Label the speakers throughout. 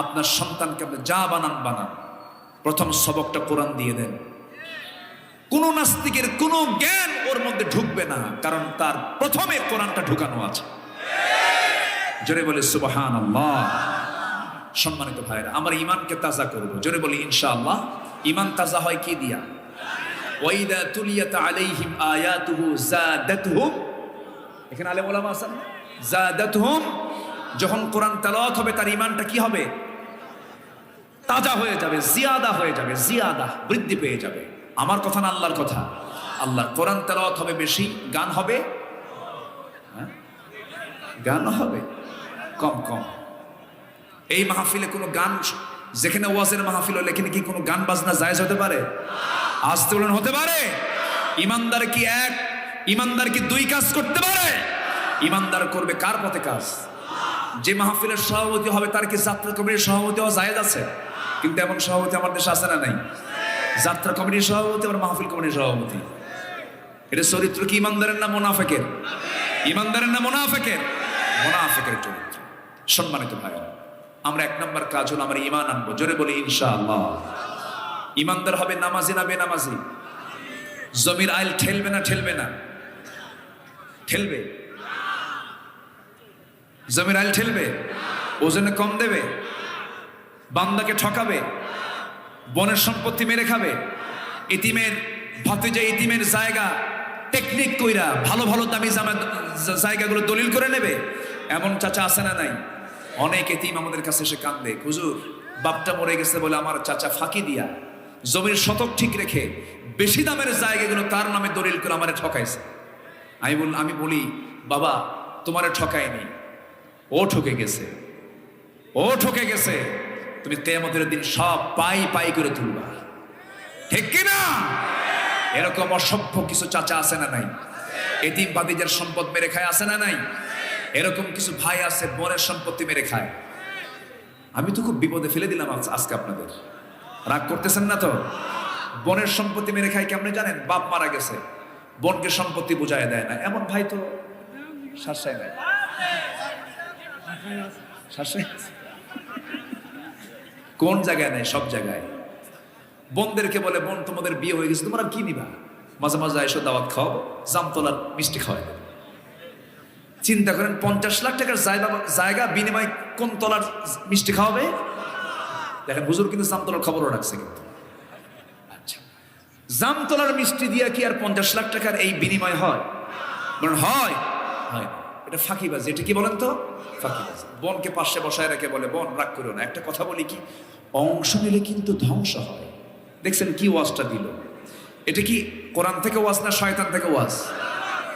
Speaker 1: আপনার সন্তানকে আপনি যা বানান বানান। প্রথম সবকটা কোরআন দিয়ে দেন। কোন নাস্তিকের কোনো জ্ঞান ওর মধ্যে ঢুকবে না, কারণ তার প্রথমে কোরআনটা ঢুকানো আছে। জোরে বলে সুবাহান আল্লাহ সম্মানিত ভাইরা আমার ইমানকে তাজা করব। জোরে বলি, ইনশাআল্লাহ। ইমান তাজা হয় কি দিয়া? ওয়াইদা তুলিয়াত আলাইহিম আয়াতুহু জাদাতহুম এখানে আলেম ওলামা আছেন? জাদাতহুম যখন কোরআন তেলাওয়াত হবে, তার ইমানটা কি হবে? তাজা হয়ে যাবে, জিয়াদা হয়ে যাবে, জিয়াদা, বৃদ্ধি পেয়ে যাবে। আমার কথা না আল্লাহর কথা? আল্লাহ কোরআন তেলাওয়াত হবে বেশি, গান হবে? হ্যাঁ? গান হবে? কম কম। এই মাহফিলে কোনো গান, যেখানে ওয়াজের মাহফিল হলে এখানে কি কোনো গান বাজনা জায়েজ হতে পারে? আসতে বলেন, হতে পারে। ইমানদার কি এক? ইমানদার কি দুই কাজ করতে পারে? ইমানদার করবে কার পথে কাজ? যে মাহফিলের সভাপতি হবে, তার কি যাত্রা কমিটির সভাপতি হওয়া জায়েজ আছে? কিন্তু এমন সভাপতি আমার দেশে আছে না নাই? যাত্রা কমিটির সভাপতি আমার মাহফিল কমিটির সভাপতি। এটা চরিত্র কি ইমানদারের না মোনাফেকের? ইমানদারের না মোনাফেকের? মোনাফেকের চরিত্র। সম্মানিত ভাইরা আমরা এক নম্বর কাজ হলো আমরা ইমান আনব। জোরে বলি, ইনশাআল্লাহ। ইমানদার হবে নামাজি না বেনামাজি? জমির আইল ঠেলবে না ঠেলবে না? ঠেলবে? জমির আইল ঠেলবে, ওজনে কম দেবে, বান্দাকে ঠকাবে, বনের সম্পত্তি মেরে খাবে। ইতিমের ভাতিজা, ইতিমের জায়গা টেকনিক কইরা ভালো ভালো দামি জামা জায়গাগুলো দলিল করে নেবে, এমন চাচা আছে না নাই? অনেক এতিম আমাদের কাছে এসে কান্দে, হুজুর, বাপটা মরে গেছে বলে আমার চাচা ফাঁকি দিয়া জমির শতক ঠিক রেখে বেশি দামের জায়গাগুলো তার নামে দলিল করে আমারে ঠকাইছে? আমি বল আমি বলি, বাবা, তোমারে ঠকায়নি। ও ঠকে গেছে। ও ঠকে গেছে। তুমি তেমতের দিন সব পাই পাই করে তুলবা। ঠিক কিনা? এরকম অসভ্য কিছু চাচা আছে না নাই? এতিম বাদিজার সম্পদ মেরে খায় আছে না নাই? এরকম কিছু ভাই আছে বনের সম্পত্তি মেরে খায়। আমি তো খুব বিপদে ফেলে দিলাম আজকে আপনাদের। রাগ করতেছেন না তো? বনের সম্পত্তি মেরে খায় কেমনে জানেন? বাপ মারা গেছে। বনকে সম্পত্তি বুঝায় দেয় না। এমন ভাই তো শাসায় নাই। কোন জায়গায় নেই? সব জায়গায়। বোনদেরকে বলে, বোন, তোমাদের বিয়ে হয়ে গেছে, তোমরা কি নিবা? মাঝে মাঝে এসো দাওয়াত খাও, জামতলার মিষ্টি খাওয়াই চিন্তা করেন, পঞ্চাশ লাখ টাকার জায়গা বিনিময় কোন তলার মিষ্টি খাওয়াবে? দেখেন, হুজুর কিন্তু জামতলার খবরও রাখছে কিন্তু। আচ্ছা। জামতলার মিষ্টি দিয়া কি আর পঞ্চাশ লাখ টাকার এই বিনিময় হয়? হয়। হয় এটা ফাঁকিবাজি এটা কি বলেন তো? ফাঁকিবাজি। বনকে পাশে বসায় রেখে বলে, বন, রাগ করো না। একটা কথা বলি কি? অংশ নিলে কিন্তু ধ্বংস হয়। দেখছেন কি ওয়াজটা দিল? এটা কি কোরআন থেকে ওয়াজ না শয়তান থেকে ওয়াজ?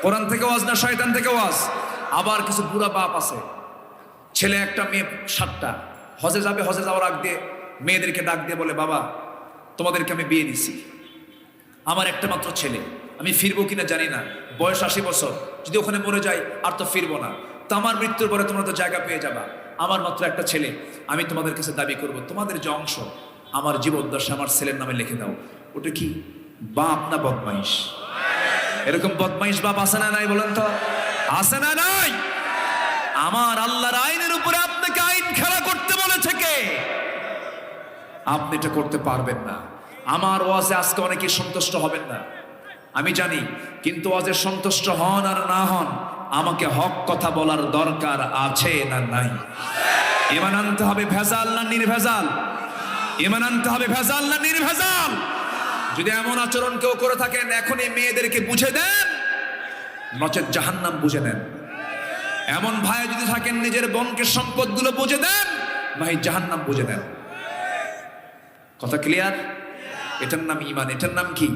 Speaker 1: কোরআন থেকে ওয়াজ না শয়তান থেকে ওয়াজ? আবার কিছু বুড়া বাপ আছে। ছেলে একটা, মেয়ে সাতটা। হজে যাবে, হজে যাওয়ার আগ দিয়ে মেয়েদেরকে ডাক দিয়ে বলে, বাবা, তোমাদেরকে আমি বিয়ে দিছি। আমার একটা মাত্র ছেলে। আমি ফিরবো কিনা জানি না। বয়স আশি বছর। যদি ওখানে মরে যাই, আর তো ফিরবো না। তো আমার মৃত্যুর পরে তোমরা তো জায়গা পেয়ে যাবা। আমার মাত্র একটা ছেলে, আমি তোমাদের কাছে দাবি করব, তোমাদের যে অংশ, আমার জীবদ্দশা আমার ছেলের নামে লিখে দাও। ওটা কি? বাপ না বদমাইশ? এরকম বদমাইশ বাপ আছে না নাই বলেন তো? আছে না নাই? আমার আল্লাহর আইনের উপরে আপনাকে আইন খেলা করতে বলেছে কে? আপনি এটা করতে পারবেন না। আমার ওয়াজে আজকে অনেকে সন্তুষ্ট হবেন না। আমি জানি, কিন্তু ওয়াজে সন্তুষ্ট হন আর না হন আমাকে হক কথা বলার দরকার আছে না নাই? এমান আনতে হবে ভেজাল না নির্ভেজাল? এমান আনতে হবে ভেজাল না নির্ভেজাল? যদি এমন আচরণ কেউ করে থাকেন, এখনই মেয়েদেরকে বুঝে দেন, নচেত জাহান্নাম বুঝে নেন। এমন ভাই যদি থাকেন, নিজের বনকে সম্পদগুলো বুঝে দেন, ভাই জাহান্নাম বুঝে নেন। কথা ক্লিয়ার এটার নাম ইমান এটার নাম কি?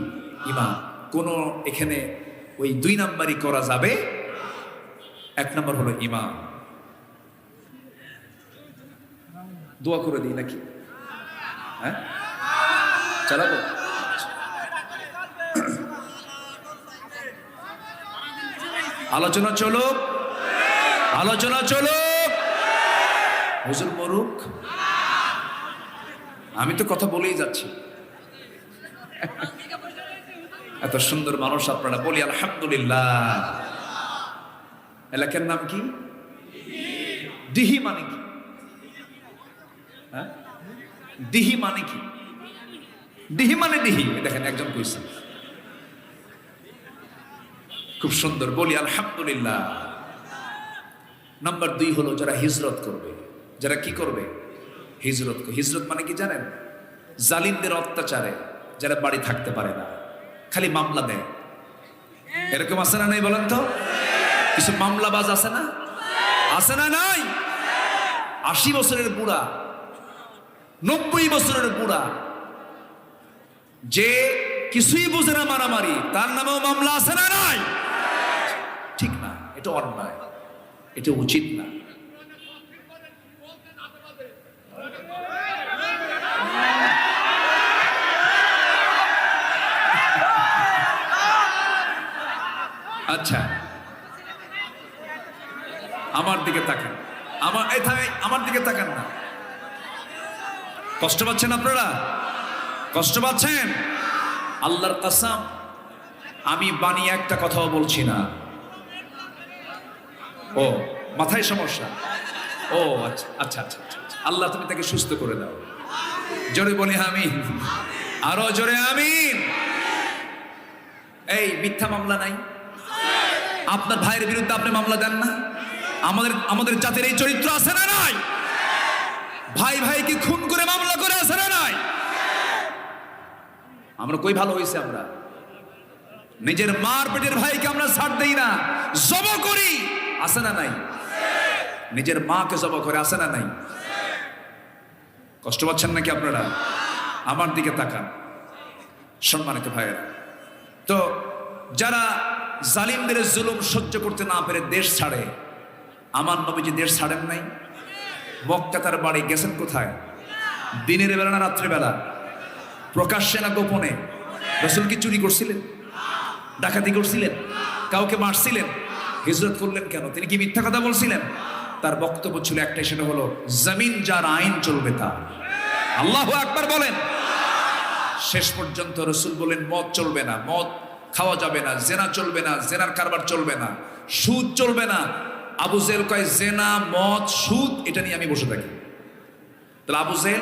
Speaker 1: ইমান কোন এখানে ওই দুই নাম্বারই করা যাবে এক নম্বর হলো ইমান দোয়া করে দিই নাকি? হ্যাঁ? চালাবো? আলোচনা চলো আলোচনা চলো হুজুর মরুক আমি তো কথা বলেই যাচ্ছি। এত সুন্দর মানুষ আপনারা। বলি, আলহামদুলিল্লাহ। এলাকার নাম কি ডিহি মানে কি ডিহি মানে কি ডিহি মানে ডিহি দেখেন একজন কইছে। খুব সুন্দর। বলি, আলহামদুলিল্লাহ। নাম্বার দুই হলো, যারা হিজরত করবে। যারা কি করবে? হিজরত হিজরত মানে কি জানেন? জালিমদের অত্যাচারে যারা বাড়ি থাকতে পারে না। খালি মামলা দেয়। এরকম আছে না নাই বলেন তো? কিছু মামলাবাজ আছে না? আছে না নাই? আশি বছরের বুড়া, নব্বই বছরের বুড়া, যে কিছুই বোঝে না মারামারি, তার নামেও মামলা আছে না নাই? ঠিক না, এটা অন্যায়, এটা উচিত না। আচ্ছা। আমার দিকে তাকান। আমার এই থামে আমার দিকে তাকান না। কষ্ট পাচ্ছেন আপনারা? কষ্ট পাচ্ছেন? আল্লাহর কাসাম, আমি বানিয়ে একটা কথাও বলছি না। ও, মাথায় সমস্যা। ও আচ্ছা আচ্ছা আচ্ছা আচ্ছা আচ্ছা। আল্লাহ, তুমি তাকে সুস্থ করে দাও। জোরে বলি আমিন। আরও জোরে আমিন। এই, মিথ্যা মামলা নাই? আপনার ভাইয়ের বিরুদ্ধে আপনি মামলা দেন না? আমাদের আমাদের জাতির এই চরিত্র আছে না নাই? ভাই ভাইকে খুন করে মামলা করে আছে না নাই? আমরা কই ভালো হয়েছে আমরা? নিজের মার পেটের ভাইকে আমরা ছাড় দেই না। জব করি, আছে না নাই? নিজের মাকে জব করে, আছে না নাই? কষ্ট পাচ্ছেন নাকি আপনারা? আমার দিকে তাকান। সম্মানিত ভাইয়েরা, তো যারা জালিমদের জুলুম সহ্য করতে না পেরে দেশ ছাড়ে আমার নবীজি দেশ ছাড়েন নাই। মক্কা তার বাড়ি গেছেন কোথায়? দিনের বেলা না রাত্রেবেলা প্রকাশ্যে না গোপনে? রসুল কি চুরি করছিলেন? ডাকাতি করছিলেন? কাউকে মারছিলেন? হিজরত করলেন কেন? তিনি কি মিথ্যা কথা বলছিলেন? তার বক্তব্য ছিল একটাই, সেটা হলো, জমিন যার আইন চলবে তা। আল্লাহ একবার বলেন। শেষ পর্যন্ত রসুল বলেন মদ চলবে না, মদ খাওয়া যাবে না, জেনা চলবে না, জেনার কারবার চলবে না, সুদ চলবে না আবু জেল কয়, জেনা, মদ, সুদ, এটা নিয়ে আমি বসে থাকি। তাহলে আবু জেল,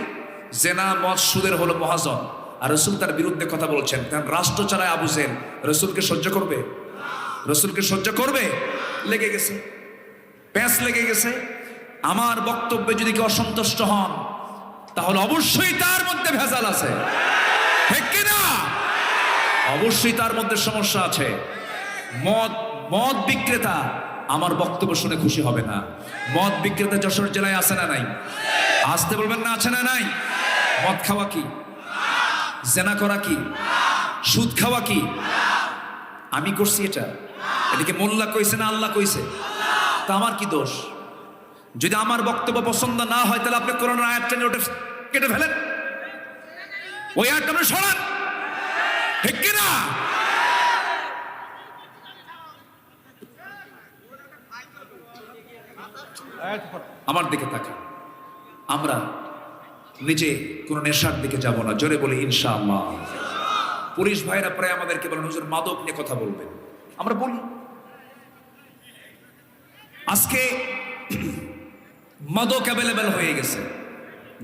Speaker 1: জেনা, মদ, সুদের হলো মহাজন। আর রসুল তার বিরুদ্ধে কথা বলছেন, কারণ রাষ্ট্র চালায় আবু জেল। রসুলকে সহ্য করবে? রসুলকে সহ্য করবে? লেগে গেছে। প্যাঁচ লেগে গেছে। আমার বক্তব্যে যদি কেউ অসন্তুষ্ট হন, তাহলে অবশ্যই তার মধ্যে ভেজাল আছে। ঠিক অবশ্যই তার মধ্যে সমস্যা আছে। মদ মদ বিক্রেতা আমার বক্তব্য শুনে খুশি হবে না। মদ বিক্রেতা যশোর জেলায় আছে না নাই? আসতে বলবেন না, আছে না নাই? মদ খাওয়া কি? জেনা করা কি? সুদ খাওয়া কি? আমি করছি এটা। এদিকে মোল্লা কইছে না আল্লাহ কইছে? তা আমার কি দোষ? যদি আমার বক্তব্য পছন্দ না হয়, তাহলে আপনি করোনা আয়াতটা নিয়ে ওটা কেটে ফেলেন। ওই আয়াতটা আপনি সরান। ঠিক কিনা? আমার দিকে তাকা আমরা নিজে কোনো নেশার দিকে যাব না। জোরে বলি, ইনশাআল্লাহ। পুলিশ ভাইরা প্রায় আমাদেরকে বলেন, হুজুর, মাদক নিয়ে কথা বলবেন। আমরা বলি, আজকে মাদক অ্যাভেলেবেল হয়ে গেছে।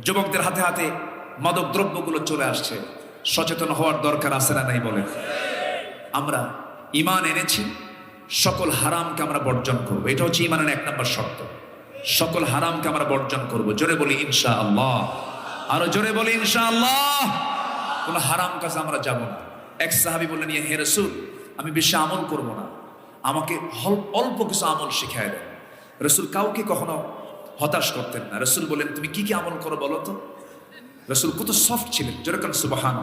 Speaker 1: যুবকদের হাতে হাতে মাদক দ্রব্যগুলো চলে আসছে। সচেতন হওয়ার দরকার আছে না নাই বলে আমরা ইমান এনেছি সকল হারামকে আমরা বর্জন করব। এটা হচ্ছে ইমানের এক নম্বর শর্ত। সকল হারামকে আমরা বর্জন করব। জোরে বলি ইনশা আল্লাহ আরও জোরে বলি ইনশা আল্লাহ কোন হারাম কাজে আমরা যাব না। এক সাহাবি বললেন ইয়ে হে রসুল, আমি বেশি আমল করব না। আমাকে অল্প কিছু আমল শিখায় দেন। রসুল কাউকে কখনো হতাশ করতেন না। রসুল বলেন তুমি কি কি আমল করো বলো তো? রসুল কত সফট ছিলেন। যেরকম সুবাহান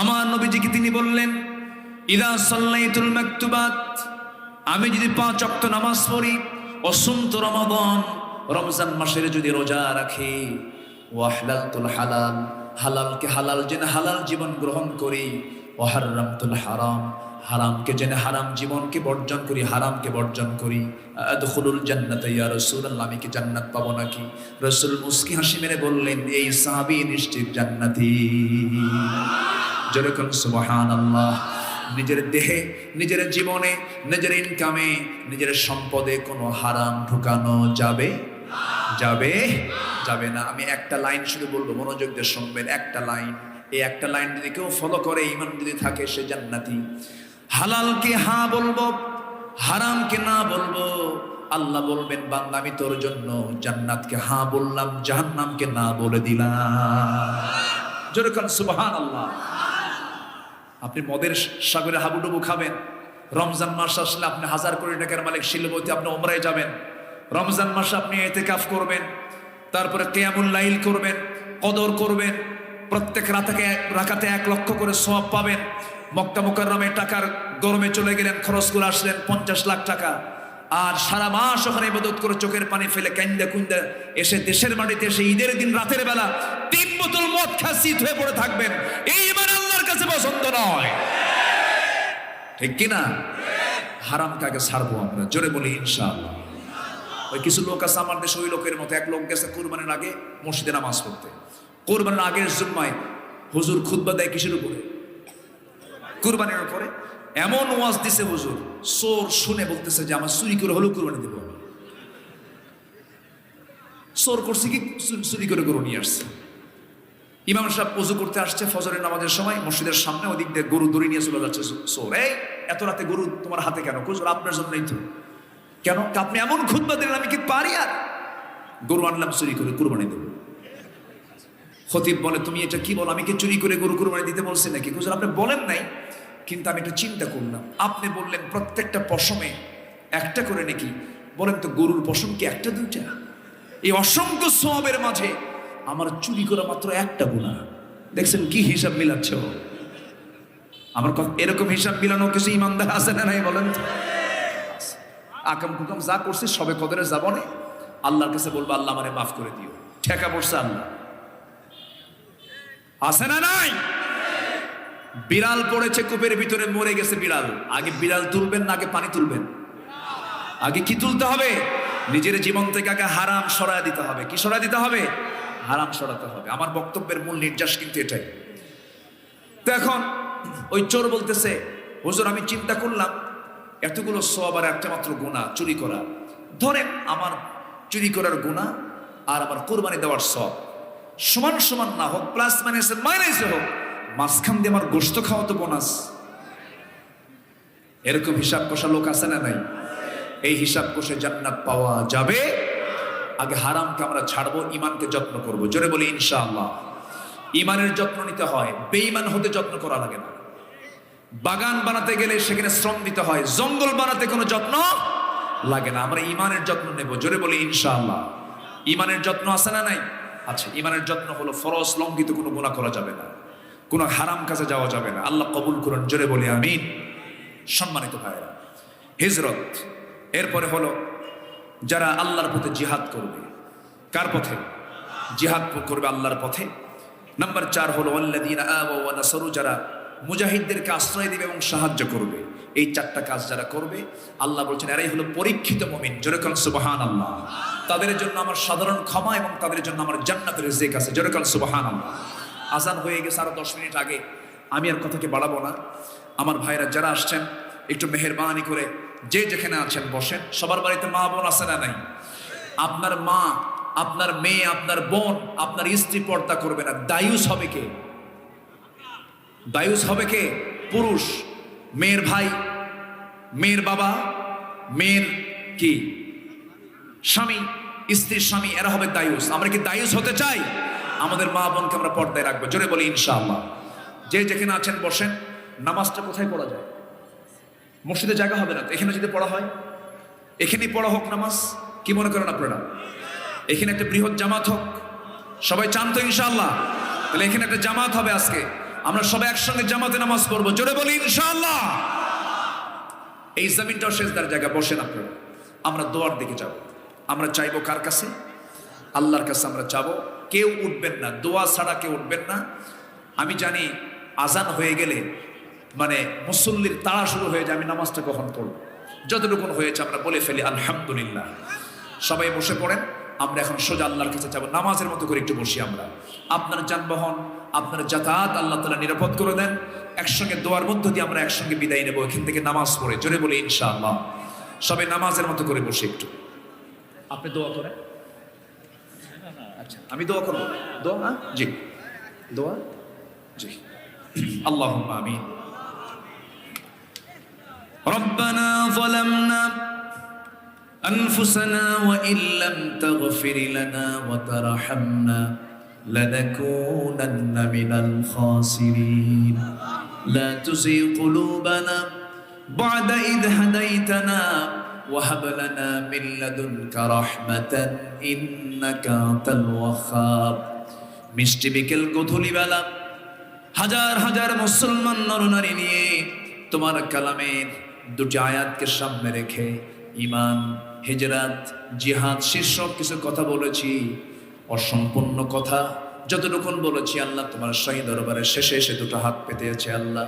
Speaker 1: আমার নবীজিকে তিনি বললেন ইদা সাল্লাইতুল মাকতুবাত, আমি যদি পাঁচ অক্ত নামাজ পড়ি অসন্ত রমাদন, রমজান মাসের যদি রোজা রাখি, ওয়াহলালতুল হালাল, হালালকে হালাল জেনে হালাল জীবন গ্রহণ করি, ওয়াহারামতুল হারাম, হারামকে জেনে হারাম জীবনকে বর্জন করি, হারামকে বর্জন করি, আদখুলুল জান্নাত ইয়া রাসূলুল্লাহ, আমি কি জান্নাত পাবো নাকি? রাসূল মুস্কি হাসি মেরে বললেন, এই সাহাবী নিশ্চিত জান্নাতি। যেরকম সুবহানাল্লাহ। নিজের দেহে, নিজের জীবনে, নিজের ইনকামে নিজের সম্পদে কোনো হারাম ঢুকানো যাবে? যাবে? যাবে না। আমি একটা লাইন শুধু বলব, মনোযোগ দিয়ে শুনবেন, একটা লাইন এই একটা লাইন যদি কেউ ফলো করে ইমান যদি থাকে, সে জান্নাতি। হালালকে হা বলব? হারামকে না বলব? আল্লাহ বলবেন, বান্দা, আমি তোর জন্য জান্নাতকে হা বললাম, জাহান্নামকে না বলে দিলাম। যেরকম সুবহান আল্লাহ আপনি মদের সাগরে হাবুডুবু খাবেন। রমজান মাস আসলে আপনি হাজার কোটি টাকার মালিক শিল্পতি আপনি ওমরায় যাবেন। রমজান মাসে আপনি এতে কাফ করবেন, তারপরে লাইল করবেন, কদর করবেন, প্রত্যেক রাতাকে রাখাতে এক লক্ষ করে সব পাবেন। মক্কা মুকাররমে টাকার গরমে চলে গেলেন খরচ করে আসলেন পঞ্চাশ লাখ টাকা। আর সারা মাস ওখানে ইবাদত করে চোখের পানি ফেলে কান্দা কুন্দা এসে দেশের মাটিতে এসে ঈদের দিন রাতের বেলা তিন বোতল মদ খাসিত হয়ে পড়ে থাকবেন। এই কাছে পছন্দ নয়। ঠিক কিনা? হারাম কাকে ছাড়বো আমরা? জোরে বলি, ইনশাআল্লাহ। ওই কিছু লোক আছে আমার দেশে, ওই লোকের মতো। এক লোক গেছে কোরবানির আগে মসজিদে নামাজ পড়তে। কোরবানির আগের জুম্মায় হুজুর খুতবা দেয় কিসের উপরে? কুরবানির উপরে। এমন ওয়াজ দিছে হুজুর সোর শুনে বলতেছে যে, আমার চুরি করে হলেও কুরবানি দেবো। সোর করছে কি? চুরি- করে গরু নিয়ে আসছে। ইমাম সাহেব পুজো করতে আসছে ফজরের নামাজের সময়, মসজিদের সামনে ওদিক দিয়ে গরু দড়ি নিয়ে চলে যাচ্ছে। সোর, এই এত রাতে গরু তোমার হাতে কেন? হুজুর আপনার জন্যই তো। কেন? আপনি এমন খুদবা দিলেন, আমি কি পারি আর? গরু আনলাম, চুরি করে কুরবানি দেবো। খতিব বলে, তুমি এটা কি বলো? আমি কি চুরি করে গরু কুরবানি দিতে বলছি নাকি? হুজুর আপনি বলেন নাই, কিন্তু আমি একটু চিন্তা করলাম। আপনি বললেন, প্রত্যেকটা পশমে একটা করে নাকি? বলেন তো, গরুর পশম কি একটা, দুইটা? এই অসংখ্য সবের মাঝে আমার চুরি করা মাত্র একটা গুণা দেখছেন কি হিসাব মিলাচ্ছে? আমার এরকম হিসাব মিলানো কিছু ইমানদার আছে না নাই বলেন আকাম কুকাম যা করছি সবে কদরে যাব না আল্লাহর কাছে বলব, আল্লাহ মানে মাফ করে দিও। ঠেকা পড়ছে আল্লাহ। আছে না নাই? বিড়াল পড়েছে কূপের ভিতরে, মরে গেছে বিড়াল। আগে বিড়াল তুলবেন না, আগে পানি তুলবেন। আগে কি তুলতে হবে? নিজের জীবন থেকে আগে হারাম সরায় দিতে হবে। কি সরায় দিতে হবে? হারাম সরাতে হবে। আমার বক্তব্যের মূল নির্যাস কিন্তু এটাই। তো এখন ওই চোর বলতেছে, হুজুর, আমি চিন্তা করলাম, এতগুলো সব আর একটা মাত্র গুণা চুরি করা। ধরেন আমার চুরি করার গুণা আর আমার কোরবানি দেওয়ার সব সমান সমান না হোক, প্লাস মাইনাসের মাইনাসে হোক, মাঝখান দিয়ে আমার গোস্ত খাওয়া তো বোনাস। এরকম হিসাব কষা লোক আছে না নাই? এই হিসাব কষে জান্নাত পাওয়া যাবে আগে হারামকে আমরা ছাড়বো ইমানকে যত্ন করব। জোরে বলি, ইনশাআল্লাহ। ইমানের যত্ন নিতে হয়, বেঈমান হতে যত্ন করা লাগে না। বাগান বানাতে গেলে সেখানে শ্রম দিতে হয়, জঙ্গল বানাতে কোনো যত্ন লাগে না। আমরা ইমানের যত্ন নেব, জোরে বলি, ইনশাআল্লাহ। ইমানের যত্ন আছে না নাই? আচ্ছা ইমানের যত্ন হলো ফরজ, লঙ্ঘিত কোনো গুণা করা যাবে না। কোনো হারাম কাজে যাওয়া যাবে না। আল্লাহ কবুল করুন, জোরে বলি, আমিন। সম্মানিত ভাইরা হিজরত, এরপরে হলো যারা আল্লাহর পথে জিহাদ করবে। কার পথে? জিহাদ করবে আল্লাহর পথে। নাম্বার চার হলো নাসারু যারা মুজাহিদদেরকে আশ্রয় দেবে এবং সাহায্য করবে। এই চারটা কাজ যারা করবে, আল্লাহ বলছেন, এরাই হলো পরীক্ষিত মুমিন যেরকম সুবহান আল্লাহ তাদের জন্য আমার সাধারণ ক্ষমা এবং তাদের জন্য আমার জান্নাতের রিজিক আছে যেরকম সুবহান আল্লাহ আজান হয়ে গেছে আরও দশ মিনিট আগে। আমি আর কথাকে বাড়াবো না? আমার ভাইরা যারা আসছেন, একটু মেহরবানি করে যে যেখানে আছেন, বসেন। সবার বাড়িতে মা বোন আছে না নাই? আপনার মা, আপনার মেয়ে, আপনার বোন, আপনার স্ত্রী পর্দা করবে না। দায়ুস হবে কে? দায়ুস হবে কে? পুরুষ। মেয়ের ভাই, মেয়ের বাবা, মেয়ের কি? স্বামী, স্ত্রীর স্বামী, এরা হবে দায়ুস। আমরা কি দায়ুস হতে চাই? আমাদের মা বোনকে আমরা পর্দায় রাখব। জোরে বলি, ইনশাআল্লাহ। যে যেখানে আছেন, বসেন। নামাজটা কোথায় পড়া যায়? মসজিদে জায়গা হবে না। তো এখানে যদি পড়া হয়, এখানেই পড়া হোক নামাজ, কি মনে করেন আপনারা? এখানে একটা বৃহৎ জামাত হোক। সবাই চান তো ইনশাআল্লাহ। তাহলে এখানে একটা জামাত হবে আজকে। আমরা সবাই একসঙ্গে জামাতে নামাজ পড়ব। জোরে বলি, ইনশাআল্লাহ। এই জমিনটাও শেষদার জায়গা, বসেন আপনারা। আমরা দোয়ার দিকে যাব। আমরা চাইব কার কাছে? আল্লাহর কাছে আমরা চাবো। কেউ উঠবেন না। দোয়া ছাড়া কেউ উঠবেন না। আমি জানি আজান হয়ে গেলে মানে মুসল্লির তাড়া শুরু হয়ে যায় আমি নামাজটা কখন পড়ব? যতটুকু হয়েছে আমরা বলে ফেলি আলহামদুলিল্লাহ। সবাই বসে পড়েন আমরা এখন সোজা আল্লাহর কাছে যাব। নামাজের মতো করে একটু বসি আমরা। আপনার যানবাহন আপনার যাতায়াত আল্লাহ তালা নিরাপদ করে দেন। একসঙ্গে দোয়ার মধ্য দিয়ে আমরা একসঙ্গে বিদায় নেব এখান থেকে নামাজ পড়ে। জোরে বলি ইনশাআল্লাহ। সবাই নামাজের মতো করে বসে একটু। আপনি দোয়া করেন? আচ্ছা, আমি দোয়া করব। দোয়া? জি। দোয়া? জি। আল্লাহ আমিন। ربنا ظلمنا أنفسنا وإن لم تغفر لنا وترحمنا لنكونن من الخاسرين لا تزغ قلوبنا بعد إذ هديتنا وهب لنا من لدنك رحمة إنك أنت الوهاب মিষ্টি বিকেল গধূলি বেলা হাজার হাজার মুসলমান নরনারী নিয়ে তোমার কালামের দুটি আয়াতকে সামনে রেখে ইমান হিজরাত, জিহাদ শীর্ষক কিছু কথা বলেছি। অসম্পূর্ণ কথা, যতটুকুন বলেছি আল্লাহ তোমার শাহী দরবারে শেষে এসে দুটো হাত পেতে আছে আল্লাহ।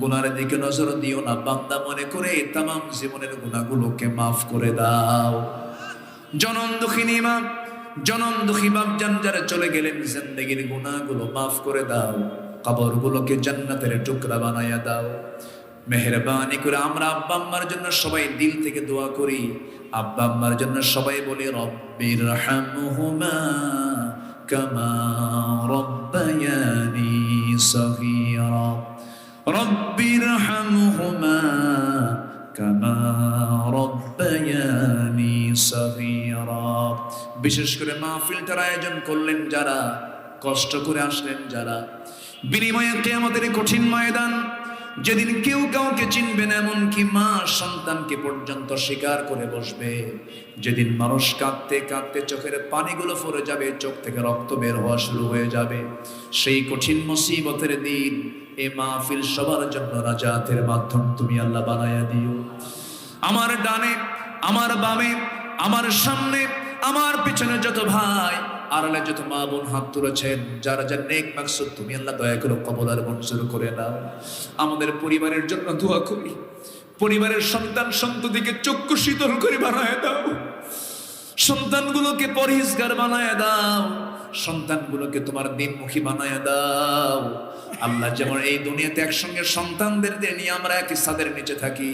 Speaker 1: গুনার দিকে নজর দিও না, বান্দা মনে করে তাম জীবনের গুণাগুলোকে মাফ করে দাও। জনম দুঃখিনী মা জনম দুঃখী বাপ জান যারা চলে গেলেন, জিন্দগির গুণাগুলো মাফ করে দাও। কবরগুলোকে জান্নাতের টুকরা বানায়া দাও। মেহরবানি করে আমরা আব্বা আম্মার জন্য সবাই দিল থেকে দোয়া করি। আব্বা আম্মার জন্য সবাই বলি রব্বির রব্বির কামা বিশেষ করে মাহফিলটার আয়োজন করলেন যারা, কষ্ট করে আসলেন যারা। বিনিময়ে কেয়ামতের কঠিন ময়দান যেদিন কেউ কাউকে চিনবে না, এমনকি মা সন্তানকে পর্যন্ত স্বীকার করে বসবে। যেদিন মানুষ কাঁদতে কাঁদতে চোখের পানিগুলো ফরে যাবে, চোখ থেকে রক্ত বের হওয়া শুরু হয়ে যাবে। সেই কঠিন মুসিবতের দিন এ মাহফিল সবার জন্য রাজাতের মাধ্যম তুমি আল্লাহ বানায়া দিও। আমার ডানে, আমার বামে, আমার সামনে, আমার পিছনে যত ভাই আড়ালে যত মা বোন হাত তুলেছেন যারা যার নেক মাকসুদ, তুমি আল্লাহ দয়া করে কবল আর মঞ্জুর করে নাও। আমাদের পরিবারের জন্য দোয়া করি। পরিবারের সন্তান সন্ততিকে চক্ষু শীতল করে বানায় দাও। সন্তানগুলোকে পরিষ্কার বানায় দাও। সন্তানগুলোকে তোমার দিনমুখী বানায় দাও। আল্লাহ যেমন এই দুনিয়াতে একসঙ্গে সন্তানদের নিয়ে আমরা একই সাদের নিচে থাকি,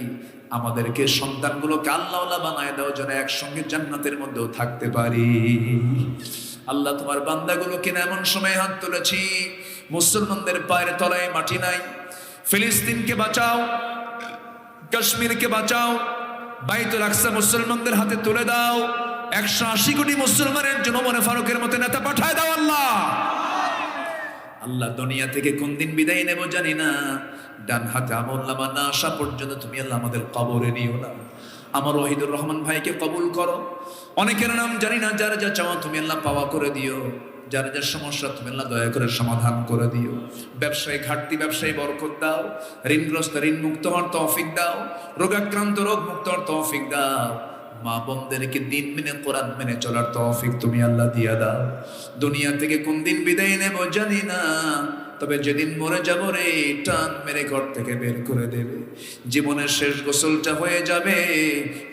Speaker 1: আমাদেরকে সন্তানগুলোকে আল্লাহ বানায় দাও, যেন একসঙ্গে জান্নাতের মধ্যেও থাকতে পারি। আল্লাহ তোমার বান্দাগুলোকে না এমন সময় হাত তুলেছি, মুসলমানদের পায়ের তলায় মাটি নাই। ফিলিস্তিনকে বাঁচাও, কাশ্মীরকে বাঁচাও, বাইতুল আকসা মুসলমানদের হাতে তুলে দাও, একশো আশি কোটি মুসলমানের জন্য মনে ফারুকের মতো নেতা পাঠায় দাও আল্লাহ। আল্লাহ দুনিয়া থেকে কোন দিন বিদায় নেব জানি না, ডান হাতে আমল নামা না আসা পর্যন্ত তুমি আল্লাহ আমাদের কবরে নিও না। আমার ওহিদুর রহমান ভাইকে কবুল করো। অনেকের নাম জানি না, যারা যা চাওয়া তুমি আল্লাহ পাওয়া করে দিও। যার যার সমস্যা তুমি আল্লাহ দয়া করে সমাধান করে দিও। ব্যবসায়ী ঘাটতি, ব্যবসায়ী বরকত দাও। ঋণগ্রস্ত ঋণ মুক্ত হওয়ার তৌফিক দাও। রোগাক্রান্ত রোগ মুক্ত হওয়ার তৌফিক দাও। মা বোনদেরকে দিন মেনে, কোরআন মেনে চলার তৌফিক তুমি আল্লাহ দিয়া দাও। দুনিয়া থেকে কোন দিন বিদায় নেব জানি না। তবে যেদিন মরে যাব রে, টান মেরে ঘর থেকে বের করে দেবে। জীবনের শেষ গোসলটা হয়ে যাবে,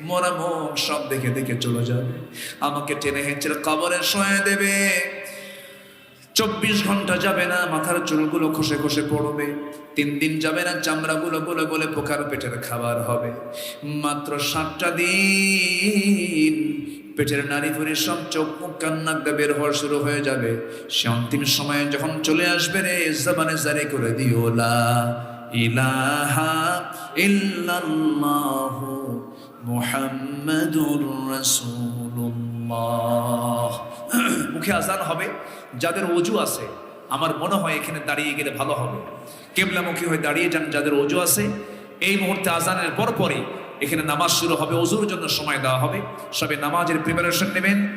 Speaker 1: মরা মন সব দেখে দেখে চলে যাবে। আমাকে টেনে হেঁচড়ে কবরে শোয়ে দেবে। চব্বিশ ঘণ্টা যাবে না, মাথার চুলগুলো খসে খসে পড়বে। তিন দিন যাবে না, চামড়াগুলো গলে গলে পোকার পেটের খাবার হবে। মাত্র সাতটা দিন পেটের নারী ফুরি সব চোখ মুখ কান্নাকটা বের হওয়া শুরু হয়ে যাবে। সে অন্তিম সময়ে যখন চলে আসবে রে, জবানে জারি করে দিও, লা ইলাহা ইল্লাল্লাহু মুহাম্মাদুর রাসূলুল্লাহ। মুখে আজান হবে, যাদের অজু আছে, আমার মনে হয় এখানে দাঁড়িয়ে গেলে ভালো হবে। কেবলামুখী হয়ে দাঁড়িয়ে যান যাদের অজু আছে, এই মুহূর্তে আজানের পর পরে এখানে নামাজ শুরু হবে, অজুর জন্য সময় দেওয়া হবে। সবে নামাজের প্রিপারেশন নেবেন।